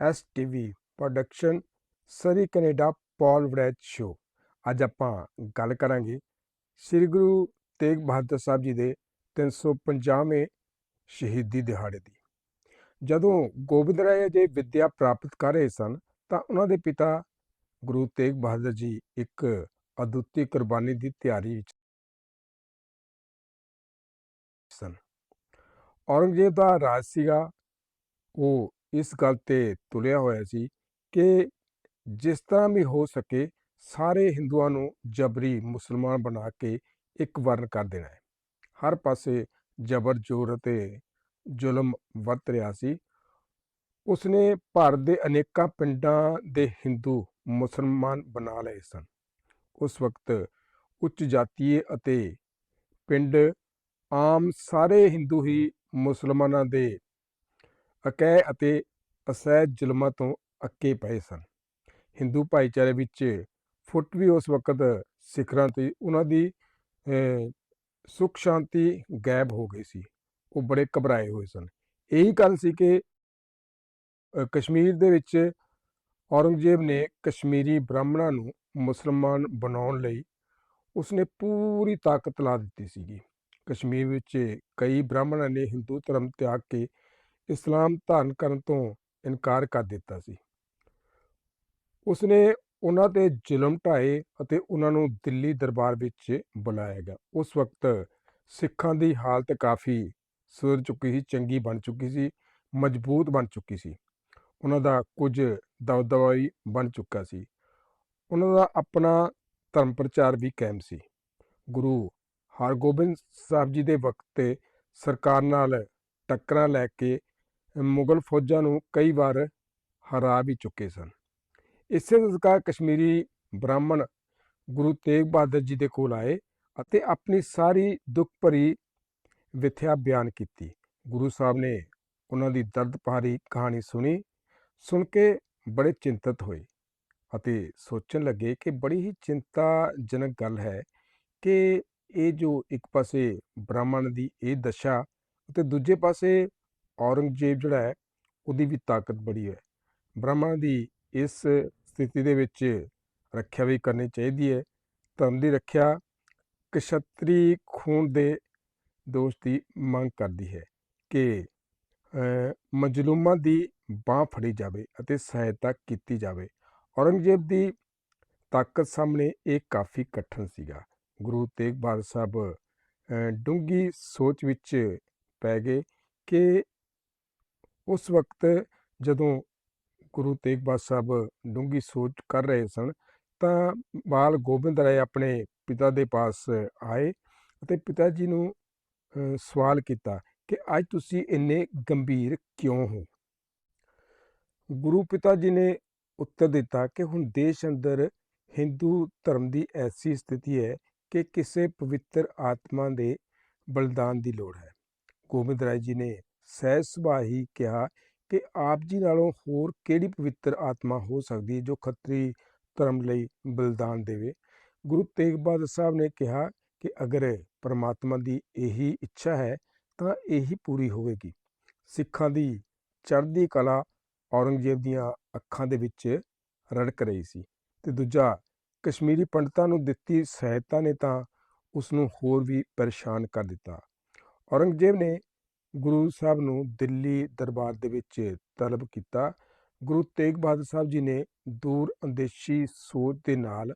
STV production Surrey Canada Paul Warraich show ਅੱਜ ਆਪਾਂ ਗੱਲ ਕਰਾਂਗੇ ਸ੍ਰੀ ਗੁਰੂ ਤੇਗ ਬਹਾਦਰ ਸਾਹਿਬ ਜੀ ਦੇ 350ਵੇਂ ਸ਼ਹੀਦੀ ਦਿਹਾੜੇ ਦੀ। ਜਦੋਂ ਗੋਬਿੰਦ ਰਾਏ ਜੀ ਵਿੱਦਿਆ ਪ੍ਰਾਪਤ ਕਰ ਰਹੇ ਸਨ, ਤਾਂ ਉਹਨਾਂ ਦੇ ਪਿਤਾ ਗੁਰੂ ਤੇਗ ਬਹਾਦਰ ਜੀ ਇੱਕ ਅਦੁੱਤੀ ਕੁਰਬਾਨੀ ਦੀ ਤਿਆਰੀ ਵਿੱਚ ਸਨ। ਔਰੰਗਜ਼ੇਬ ਦਾ ਰਾਜ ਸੀਗਾ, ਉਹ ਇਸ ਗੱਲ ਤੇ ਤੁਲਿਆ ਹੋਇਆ ਸੀ ਕਿ ਜਿਸ ਤਰ੍ਹਾਂ ਵੀ ਹੋ ਸਕੇ ਸਾਰੇ ਹਿੰਦੂਆਂ ਨੂੰ ਜਬਰੀ ਮੁਸਲਮਾਨ ਬਣਾ ਕੇ ਇੱਕ ਵਰਨ ਕਰ ਦੇਣਾ ਹੈ। ਹਰ ਪਾਸੇ ਜ਼ਬਰ, ਜ਼ੋਰ ਅਤੇ ਜ਼ੁਲਮ ਵਰਤ ਰਿਹਾ ਸੀ। ਉਸਨੇ ਭਾਰਤ ਦੇ ਅਨੇਕਾਂ ਪਿੰਡਾਂ ਦੇ ਹਿੰਦੂ ਮੁਸਲਮਾਨ ਬਣਾ ਲਏ ਸਨ। ਉਸ ਵਕਤ ਉੱਚ ਜਾਤੀਏ ਅਤੇ ਪਿੰਡ ਆਮ ਸਾਰੇ ਹਿੰਦੂ ਹੀ ਮੁਸਲਮਾਨਾਂ ਦੇ ਅਕੈ ਅਤੇ ਅਸਹਿ ਜ਼ੁਲਮਾਂ ਤੋਂ ਅੱਕੇ ਪਏ ਸਨ। ਹਿੰਦੂ ਭਾਈਚਾਰੇ ਵਿੱਚ ਫੁੱਟ ਵੀ ਉਸ ਵਕਤ ਸਿਖਰਾਂ ਤੇ ਉਹਨਾਂ ਦੀ ਅਹ, ਸੁਖ ਸ਼ਾਂਤੀ ਗਾਇਬ ਹੋ ਗਈ ਸੀ। ਉਹ ਬੜੇ ਘਬਰਾਏ ਹੋਏ ਸਨ। ਇਹੀ ਗੱਲ ਸੀ ਕਿ ਕਸ਼ਮੀਰ ਦੇ ਵਿੱਚ ਔਰੰਗਜ਼ੇਬ ਨੇ ਕਸ਼ਮੀਰੀ ਬ੍ਰਾਹਮਣਾਂ ਨੂੰ ਮੁਸਲਮਾਨ ਬਣਾਉਣ ਲਈ ਉਸਨੇ ਪੂਰੀ ਤਾਕਤ ਲਾ ਦਿੱਤੀ ਸੀਗੀ। ਕਸ਼ਮੀਰ ਵਿੱਚ ਕਈ ਬ੍ਰਾਹਮਣਾਂ ਨੇ ਹਿੰਦੂ ਧਰਮ ਤਿਆਗ ਕੇ ਇਸਲਾਮ ਧਾਰਨ ਕਰਨ ਤੋਂ ਇਨਕਾਰ ਕਰ ਦਿੱਤਾ ਸੀ। ਉਸਨੇ ਉਹਨਾਂ ਤੇ ਜ਼ੁਲਮ ਢਾਏ ਅਤੇ ਉਹਨਾਂ ਨੂੰ ਦਿੱਲੀ ਦਰਬਾਰ ਵਿੱਚ ਬੁਲਾਇਆ ਗਿਆ। ਉਸ ਵਕਤ ਸਿੱਖਾਂ ਦੀ ਹਾਲਤ ਕਾਫੀ ਸੁਧਰ ਚੁੱਕੀ ਸੀ, ਚੰਗੀ ਬਣ ਚੁੱਕੀ ਸੀ, ਮਜ਼ਬੂਤ ਬਣ ਚੁੱਕੀ ਸੀ। ਉਹਨਾਂ ਦਾ ਕੁਝ ਦਬਦਬਾ ਵੀ ਬਣ ਚੁੱਕਾ ਸੀ। ਉਹਨਾਂ ਦਾ ਆਪਣਾ ਧਰਮ ਪ੍ਰਚਾਰ ਵੀ ਕਾਇਮ ਸੀ। ਗੁਰੂ ਹਰਗੋਬਿੰਦ ਸਾਹਿਬ ਜੀ ਦੇ ਵਕਤ ਤੇ ਸਰਕਾਰ ਨਾਲ ਟੱਕਰਾਂ ਲੈ ਕੇ ਮੁਗਲ ਫੌਜਾਂ ਨੂੰ ਕਈ ਵਾਰ ਹਰਾ ਵੀ ਚੁੱਕੇ ਸਨ। ਇਸੇ ਸਦਕਾ ਕਸ਼ਮੀਰੀ ਬ੍ਰਾਹਮਣ ਗੁਰੂ ਤੇਗ ਬਹਾਦਰ ਜੀ ਦੇ ਕੋਲ ਆਏ ਅਤੇ ਆਪਣੀ ਸਾਰੀ ਦੁੱਖ ਭਰੀ ਵਿਥਿਆ ਬਿਆਨ ਕੀਤੀ। ਗੁਰੂ ਸਾਹਿਬ ਨੇ ਉਹਨਾਂ ਦੀ ਦਰਦ ਭਰੀ ਕਹਾਣੀ ਸੁਣੀ, ਸੁਣ ਕੇ ਬੜੇ ਚਿੰਤਤ ਹੋਏ ਅਤੇ ਸੋਚਣ ਲੱਗੇ ਕਿ ਬੜੀ ਹੀ ਚਿੰਤਾਜਨਕ ਗੱਲ ਹੈ ਕਿ ਇਹ ਜੋ ਇੱਕ ਪਾਸੇ ਬ੍ਰਾਹਮਣ ਦੀ ਇਹ ਦਸ਼ਾ ਅਤੇ ਦੂਜੇ ਪਾਸੇ ਔਰੰਗਜ਼ੇਬ ਜਿਹੜਾ ਹੈ ਉਹਦੀ ਵੀ ਤਾਕਤ ਬੜੀ ਹੈ। ਬ੍ਰਹਮਾ ਦੀ ਇਸ ਸਥਿਤੀ ਦੇ ਵਿੱਚ ਰੱਖਿਆ ਵੀ ਕਰਨੀ ਚਾਹੀਦੀ ਹੈ। ਧਰਮ ਦੀ ਰੱਖਿਆ ਕਸ਼ਤਰੀ ਖੂਨ ਦੇ ਦੋਸ਼ ਦੀ ਮੰਗ ਕਰਦੀ ਹੈ ਕਿ ਮਜ਼ਲੂਮਾਂ ਦੀ ਬਾਹ ਫੜੀ ਜਾਵੇ ਅਤੇ ਸਹਾਇਤਾ ਕੀਤੀ ਜਾਵੇ। ਔਰੰਗਜ਼ੇਬ ਦੀ ਤਾਕਤ ਸਾਹਮਣੇ ਇਹ ਕਾਫੀ ਕਠਿਨ ਸੀਗਾ। ਗੁਰੂ ਤੇਗ ਬਹਾਦਰ ਸਾਹਿਬ ਅਹ, ਡੂੰਘੀ ਸੋਚ ਵਿੱਚ ਪੈ ਗਏ ਕਿ ਉਸ ਵਕਤ ਜਦੋਂ ਗੁਰੂ ਤੇਗ ਬਹਾਦਰ ਸਾਹਿਬ ਡੂੰਘੀ ਸੋਚ ਕਰ ਰਹੇ ਸਨ, ਤਾਂ ਬਾਲ ਗੋਬਿੰਦ ਰਾਏ ਆਪਣੇ ਪਿਤਾ ਦੇ ਪਾਸ ਆਏ ਅਤੇ ਪਿਤਾ ਜੀ ਨੂੰ ਸਵਾਲ ਕੀਤਾ ਕਿ ਅੱਜ ਤੁਸੀਂ ਇੰਨੇ ਗੰਭੀਰ ਕਿਉਂ ਹੋ? ਗੁਰੂ ਪਿਤਾ ਜੀ ਨੇ ਉੱਤਰ ਦਿੱਤਾ ਕਿ ਹੁਣ ਦੇਸ਼ ਅੰਦਰ ਹਿੰਦੂ ਧਰਮ ਦੀ ਐਸੀ ਸਥਿਤੀ ਹੈ ਕਿ ਕਿਸੇ ਪਵਿੱਤਰ ਆਤਮਾ ਦੇ ਬਲਿਦਾਨ ਦੀ ਲੋੜ ਹੈ। ਗੋਬਿੰਦ ਰਾਏ ਜੀ ਨੇ ਸਹਿਜ ਸੁਭਾਅ ਹੀ ਕਿਹਾ ਕਿ ਆਪ ਜੀ ਨਾਲੋਂ ਹੋਰ ਕਿਹੜੀ ਪਵਿੱਤਰ ਆਤਮਾ ਹੋ ਸਕਦੀ ਹੈ ਜੋ ਖੱਤਰੀ ਧਰਮ ਲਈ ਬਲਿਦਾਨ ਦੇਵੇ? ਗੁਰੂ ਤੇਗ ਬਹਾਦਰ ਸਾਹਿਬ ਨੇ ਕਿਹਾ ਕਿ ਅਗਰ ਪਰਮਾਤਮਾ ਦੀ ਇਹੀ ਇੱਛਾ ਹੈ, ਤਾਂ ਇਹੀ ਪੂਰੀ ਹੋਵੇਗੀ। ਸਿੱਖਾਂ ਦੀ ਚੜ੍ਹਦੀ ਕਲਾ ਔਰੰਗਜ਼ੇਬ ਦੀਆਂ ਅੱਖਾਂ ਦੇ ਵਿੱਚ ਰੜਕ ਰਹੀ ਸੀ ਤੇ ਦੂਜਾ, ਕਸ਼ਮੀਰੀ ਪੰਡਤਾਂ ਨੂੰ ਦਿੱਤੀ ਸਹਾਇਤਾ ਨੇ ਤਾਂ ਉਸ ਨੂੰ ਹੋਰ ਵੀ ਪਰੇਸ਼ਾਨ ਕਰ ਦਿੱਤਾ। ਔਰੰਗਜ਼ੇਬ ਨੇ ਗੁਰੂ ਸਾਹਿਬ ਨੂੰ ਦਿੱਲੀ ਦਰਬਾਰ ਦੇ ਵਿੱਚ ਤਲਬ ਕੀਤਾ। ਗੁਰੂ ਤੇਗ ਬਹਾਦਰ ਸਾਹਿਬ ਜੀ ਨੇ ਦੂਰ ਅੰਦੇਸ਼ੀ ਸੋਚ ਦੇ ਨਾਲ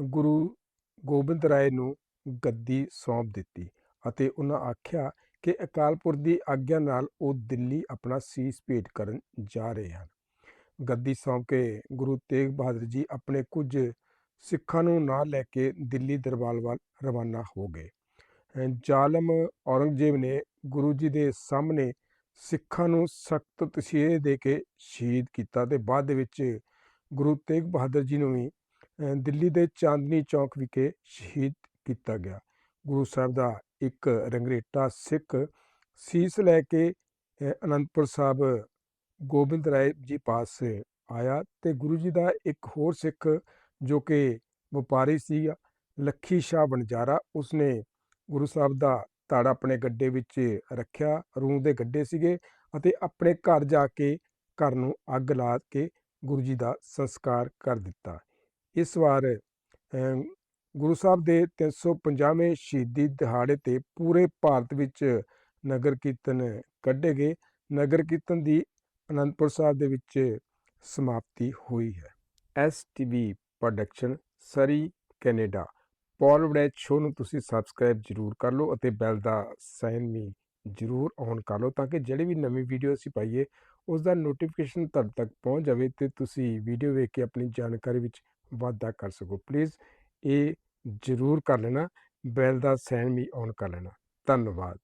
ਗੁਰੂ ਗੋਬਿੰਦ ਰਾਏ ਨੂੰ ਗੱਦੀ ਸੌਂਪ ਦਿੱਤੀ ਅਤੇ ਉਹਨਾਂ ਆਖਿਆ ਕਿ ਅਕਾਲ ਪੁਰਖ ਦੀ ਆਗਿਆ ਨਾਲ ਉਹ ਦਿੱਲੀ ਆਪਣਾ ਸੀਸ ਭੇਟ ਕਰਨ ਜਾ ਰਹੇ ਹਨ। ਗੱਦੀ ਸੌਂਪ ਕੇ ਗੁਰੂ ਤੇਗ ਬਹਾਦਰ ਜੀ ਆਪਣੇ ਕੁਝ ਸਿੱਖਾਂ ਨੂੰ ਨਾਲ ਲੈ ਕੇ ਦਿੱਲੀ ਦਰਬਾਰ ਵੱਲ ਰਵਾਨਾ ਹੋ ਗਏ। ਜ਼ਾਲਮ ਔਰੰਗਜ਼ੇਬ ਨੇ ਗੁਰੂ ਜੀ ਦੇ ਸਾਹਮਣੇ ਸਿੱਖਾਂ ਨੂੰ ਸਖਤ ਤਸੀਹੇ ਦੇ ਕੇ ਸ਼ਹੀਦ ਕੀਤਾ ਤੇ ਬਾਅਦ ਦੇ ਵਿੱਚ ਗੁਰੂ ਤੇਗ ਬਹਾਦਰ ਜੀ ਨੂੰ ਵੀ ਦਿੱਲੀ ਦੇ ਚਾਂਦਨੀ ਚੌਕ ਵਿਖੇ ਸ਼ਹੀਦ ਕੀਤਾ ਗਿਆ। ਗੁਰੂ ਸਾਹਿਬ ਦਾ ਇੱਕ ਰੰਗਰੇਟਾ ਸਿੱਖ ਸੀਸ ਲੈ ਕੇ ਅਨੰਦਪੁਰ ਸਾਹਿਬ ਗੋਬਿੰਦ ਰਾਏ ਜੀ ਪਾਸ ਆਇਆ ਤੇ ਗੁਰੂ ਜੀ ਦਾ ਇੱਕ ਹੋਰ ਸਿੱਖ ਜੋ ਕਿ ਵਪਾਰੀ ਸੀ ਲੱਖੀ ਸ਼ਾਹ ਬਣਜਾਰਾ ਉਸਨੇ ਗੁਰੂ ਸਾਹਿਬ ਦਾ ਧੜ ਆਪਣੇ ਗੱਡੇ ਵਿੱਚ ਰੱਖਿਆ, ਰੂੰ ਦੇ ਗੱਡੇ ਸੀਗੇ ਅਤੇ ਆਪਣੇ ਘਰ ਜਾ ਕੇ ਘਰ ਨੂੰ ਅੱਗ ਲਾ ਕੇ ਗੁਰੂ ਜੀ ਦਾ ਸੰਸਕਾਰ ਕਰ ਦਿੱਤਾ। ਇਸ ਵਾਰ ਗੁਰੂ ਸਾਹਿਬ ਦੇ 350ਵੇਂ ਸ਼ਹੀਦੀ ਦਿਹਾੜੇ ਤੇ ਪੂਰੇ ਭਾਰਤ ਵਿੱਚ ਨਗਰ ਕੀਰਤਨ ਕੱਢੇ ਗਏ। ਨਗਰ ਕੀਰਤਨ ਦੀ ਅਨੰਦਪੁਰ ਸਾਹਿਬ ਦੇ ਵਿੱਚ ਸਮਾਪਤੀ ਹੋਈ ਹੈ। S TV production, Surrey, Canada. Paul Warraich show ਨੂੰ ਤੁਸੀਂ ਸਬਸਕ੍ਰਾਈਬ ਜਰੂਰ ਕਰ ਲਓ ਅਤੇ ਬੈਲ ਦਾ ਸਾਈਨ ਵੀ ਜਰੂਰ ਔਨ ਕਰ ਲਓ ਤਾਂ ਕਿ ਜਿਹੜੀ ਵੀ ਨਵੀਂ ਵੀਡੀਓ ਅਸੀਂ ਪਾਈਏ ਉਸ ਦਾ ਨੋਟੀਫਿਕੇਸ਼ਨ ਤੁਹਾਡੇ ਤੱਕ ਪਹੁੰਚ ਜਾਵੇ ਤੇ ਤੁਸੀਂ ਵੀਡੀਓ ਵੇਖ ਕੇ ਆਪਣੀ ਜਾਣਕਾਰੀ ਵਿੱਚ ਵਾਧਾ ਕਰ ਸਕੋ। ਪਲੀਜ਼ ਇਹ ਜਰੂਰ ਕਰ ਲੈਣਾ ਬੈਲ ਦਾ ਸਾਈਨ ਵੀ ਔਨ ਕਰ ਲੈਣਾ। ਧੰਨਵਾਦ।